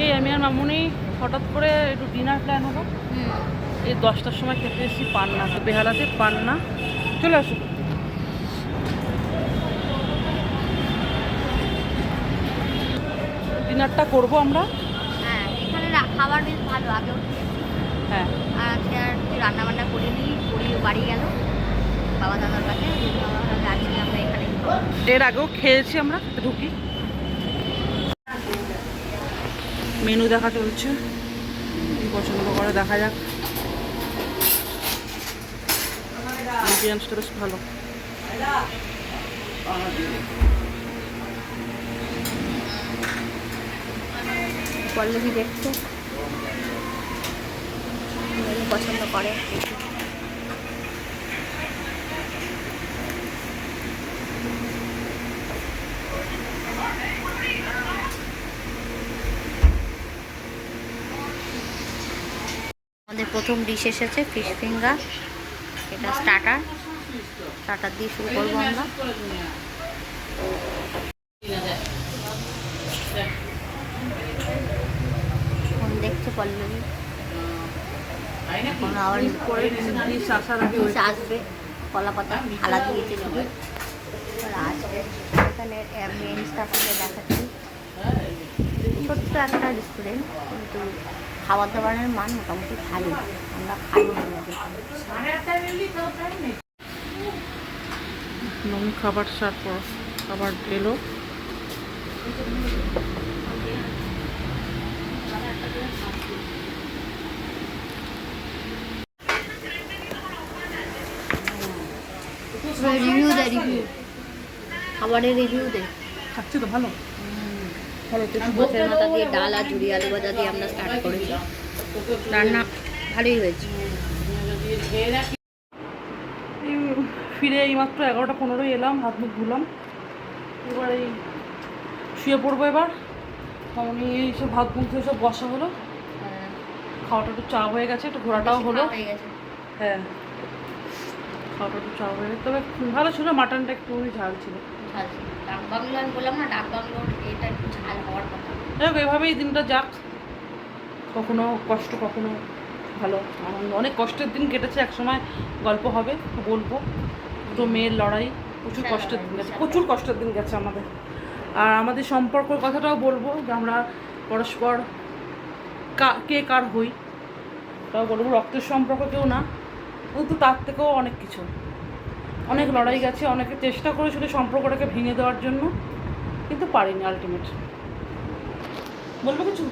এই আমি আর মামুনি হঠাৎ করে একটু ডিনার প্ল্যান হলো। এই দশটার সময় খেতে এসেছি পান্না বেহালাতে পান্না। চলে আসো। ডিনারটা করব আমরা। হ্যাঁ এখানে খাবার বেশ ভালো হ্যাঁ। আর আজকে আর রান্না বান্না করিনি করি বাড়ি গেল। বাবা দাদার কাছে আজকে আমরা এখানে এর আগেও খেয়েছি আমরা ঢুকি। মেনু দেখা চলছে। পছন্দ করে দেখা যাক। বেশ ভালো। কি দেখতে। পছন্দ করে। আমাদের প্রথম ডিশ এসেছে ফিশ ফিঙ্গার এটা স্টার্টার স্টার্টার দিয়ে শুরু করব আমরা। দেখছে পল্লবী আসবে। এখানে ছোট্ট একটা রেস্টুরেন্ট কিন্তু খাবার দাবারের মান মোটামুটি ভালো আমরা খাই নম খাবার সার পর খাবার এলো। রিভিউ দে রিভিউ খাবারের রিভিউ দেয় খাচ্ছি তো ভালো। মাছের মাথা দিয়ে ডাল আর ঝুড়ি আলু ভাজা দিয়ে আমরা স্টার্ট করেছি। রান্না ভালোই হয়েছে। ফিরে এই মাত্র এগারোটা পনেরোই এলাম হাত মুখ ধুলাম। এবার এই শুয়ে পড়ব এবার। মামনি এই সব ভাত মুখ ধুয়ে সব বসা হলো। খাওয়াটা একটু চা হয়ে গেছে একটু ঘোরাটাও হলো। হয়ে। খাওয়াটা হয়ে তবে ভালো ছিল মাটনটা একটু ঝাল ছিল। ডাক বাংলো আমি বললাম না ডাক বাংলোর এটা একটু ঝাল হওয়ার কথা। যাই হোক এভাবেই দিনটা যাক। কখনো কষ্ট কখনো ভালো। অনেক কষ্টের দিন কেটেছে একসময় গল্প হবে বলব। দুটো মেয়ের লড়াই প্রচুর কষ্টের দিন গেছে। প্রচুর কষ্টের দিন গেছে আমাদের। আর আমাদের সম্পর্কের কথাটাও বলব যে আমরা পরস্পর কা- কে কার হই। তাও বলব রক্তের সম্পর্ক কেউ না। কিন্তু তার থেকেও অনেক কিছু। অনেক লড়াই গেছে অনেকে চেষ্টা করেছিল সম্পর্কটাকে ভেঙে দেওয়ার জন্য কিন্তু পারিনি আলটিমেট বলবে কিছু?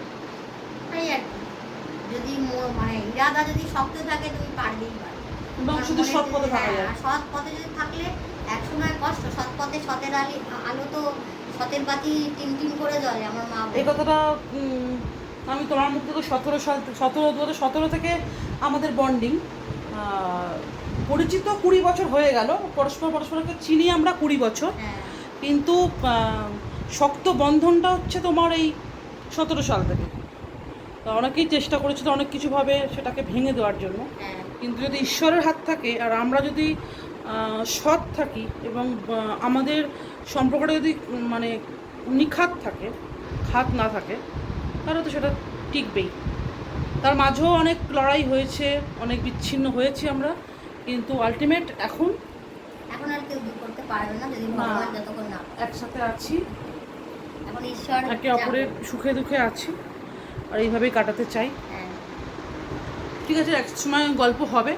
যদি মানে ইরাদা যদি শক্ত থাকে তুমি পারবেই পারবে। এবং শুধু সৎ পথে থাকা হ্যাঁ, যায় সৎ পথে যদি থাকলে একসময় কষ্ট সৎ পথে সতের আলি আলো তো সতের বাতি টিম টিম করে জ্বলে আমার মা এই কথাটা আমি তোমার মুখ থেকে সতেরো সতেরো দু সতেরো থেকে আমাদের বন্ডিং পরিচিত কুড়ি বছর হয়ে গেল। পরস্পর পরস্পরকে চিনি আমরা কুড়ি বছর। হ্যাঁ। কিন্তু শক্ত বন্ধনটা হচ্ছে তোমার এই সতেরো সাল থেকে। তো অনেকেই চেষ্টা করেছিল অনেক কিছুভাবে সেটাকে ভেঙে দেওয়ার জন্য। হ্যাঁ। কিন্তু যদি ঈশ্বরের হাত থাকে আর আমরা যদি সৎ থাকি এবং আমাদের সম্পর্কটা যদি মানে নিখাত থাকে খাত না থাকে তাহলে তো সেটা টিকবেই। তার মাঝেও অনেক লড়াই হয়েছে অনেক বিচ্ছিন্ন হয়েছি আমরা কিন্তু আলটিমেট এখন এখন আর কেউ করতে পারবে না যদি ভগবান যতক্ষণ না একসাথে আছি। এখন ঈশ্বর একে অপরের সুখে দুঃখে আছি আর এইভাবেই কাটাতে চাই। হ্যাঁ। ঠিক আছে এক সময় গল্প হবে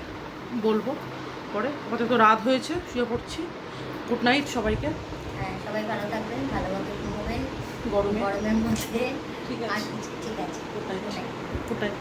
বলব পরে। আপাতত রাত হয়েছে শুয়ে পড়ছি। গুড নাইট সবাইকে। হ্যাঁ সবাই ভালো থাকবেন ভালোভাবে ঘুমোবেন। গরমে। গরমের মধ্যে। ঠিক আছে। ঠিক আছে। Good night good night